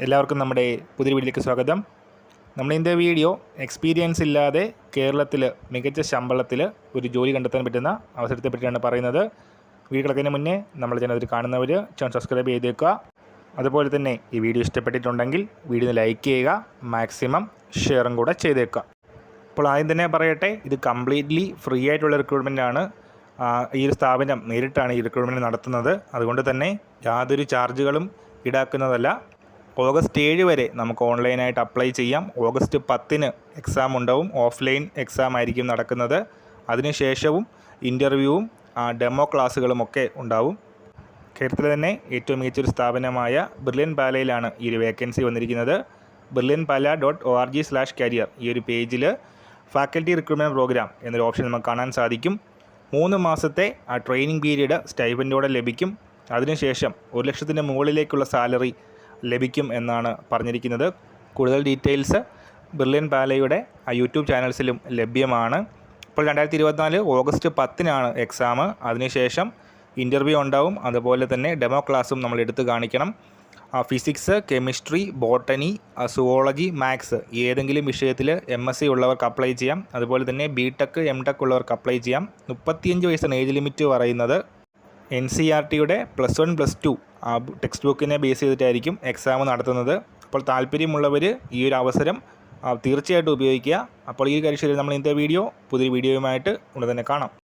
എല്ലാവർക്കും നമ്മുടെ പുതിയ വീഡിയോയിലേക്ക് സ്വാഗതം. ഇന്നത്തെ വീഡിയോ എക്സ്പീരിയൻസ് ഇല്ലാതെ കേരളത്തിൽ മികച്ച ശമ്പളത്തിൽ ഒരു ജോലി കണ്ടെത്താൻ പറ്റുന്ന അവസരത്തെ പറ്റിയാണ് പറയുന്നത്. വീഡിയോ കിടക്കുന്നതിന് മുന്നേ നമ്മൾ ചാനൽ കാണുന്നവർ ചാനൽ സബ്സ്ക്രൈബ് ചെയ്തേക്കുക. അതുപോലെ തന്നെ ഈ വീഡിയോ ഇഷ്ടപ്പെട്ടിട്ടുണ്ടെങ്കിൽ വീഡിയോ ലൈക്ക് ചെയ്യുക മാക്സിമം ഷെയറും കൂടെ ചെയ്തേക്കുക. അപ്പോൾ ആദ്യം തന്നെ പറയട്ടെ ഇത് കംപ്ലീറ്റ്ലി ഫ്രീ ആയിട്ടുള്ള റിക്രൂട്ട്മെന്റ് ആണ്. ഈ ഒരു സ്ഥാപനം നേരിട്ടാണ് ഈ റിക്രൂട്ട്മെന്റ് നടത്തുന്നത്. അതുകൊണ്ട് തന്നെ യാതൊരു ചാർജുകളും ഈടാക്കുന്നതല്ല. ഓഗസ്റ്റ് ഏഴ് വരെ നമുക്ക് ഓൺലൈനായിട്ട് അപ്ലൈ ചെയ്യാം. ഓഗസ്റ്റ് പത്തിന് എക്സാം ഉണ്ടാവും. ഓഫ്ലൈൻ എക്സാം ആയിരിക്കും നടക്കുന്നത്. അതിനുശേഷവും ഇന്റർവ്യൂവും ഡെമോ ക്ലാസ്സുകളും ഒക്കെ ഉണ്ടാവും. കേരളത്തിലെ തന്നെ ഏറ്റവും മികച്ചൊരു സ്ഥാപനമായ ബ്രില്യൻ പാലയിലാണ് ഈ ഒരു വേക്കൻസി വന്നിരിക്കുന്നത്. Brilliant Pala dot O R G slash career ഈ ഒരു പേജിൽ ഫാക്കൽറ്റി റിക്രൂട്ട്മെന്റ് പ്രോഗ്രാം എന്നൊരു ഓപ്ഷൻ നമുക്ക് കാണാൻ സാധിക്കും. മൂന്ന് മാസത്തെ ആ ട്രെയിനിങ് പീരീഡ് സ്റ്റൈഫന്റോടെ ലഭിക്കും. അതിനുശേഷം ഒരു ലക്ഷത്തിന്റെ മുകളിലേക്കുള്ള സാലറി ലഭിക്കും എന്നാണ് പറഞ്ഞിരിക്കുന്നത്. കൂടുതൽ ഡീറ്റെയിൽസ് ബ്രില്യൻ പാലയുടെ യൂട്യൂബ് ചാനൽസിലും ലഭ്യമാണ്. ഇപ്പോൾ രണ്ടായിരത്തി ഇരുപത്തിനാല് ഓഗസ്റ്റ് പത്തിനാണ് എക്സാം അതിനുശേഷം ഇന്റർവ്യൂ ഉണ്ടാവും. അതുപോലെ തന്നെ ഡെമോ ക്ലാസ്സും നമ്മൾ എടുത്ത് കാണിക്കണം. Physics chemistry botany zoology maths ഏതെങ്കിലും വിഷയത്തിൽ എം എസ് സി ഉള്ളവർക്ക് അപ്ലൈ ചെയ്യാം. അതുപോലെ തന്നെ ബി ടെക് എം ടെക് ഉള്ളവർക്ക് അപ്ലൈ ചെയ്യാം. മുപ്പത്തിയഞ്ച് വയസ്സാണ് ഏജ് ലിമിറ്റ് പറയുന്നത് എൻ സി ആർ ടിയുടെ പ്ലസ് വൺ പ്ലസ് ടു ആ ടെക്സ്റ്റ് ബുക്കിനെ ബേസ് ചെയ്തിട്ടായിരിക്കും എക്സാം നടത്തുന്നത്. അപ്പോൾ താല്പര്യമുള്ളവർ ഈ ഒരു അവസരം തീർച്ചയായിട്ടും ഉപയോഗിക്കുക. അപ്പോൾ ഈ കാര്യം നമ്മൾ ഇന്നത്തെ വീഡിയോ പുതിയ വീഡിയോയുമായിട്ട് ഉടൻ തന്നെ കാണാം.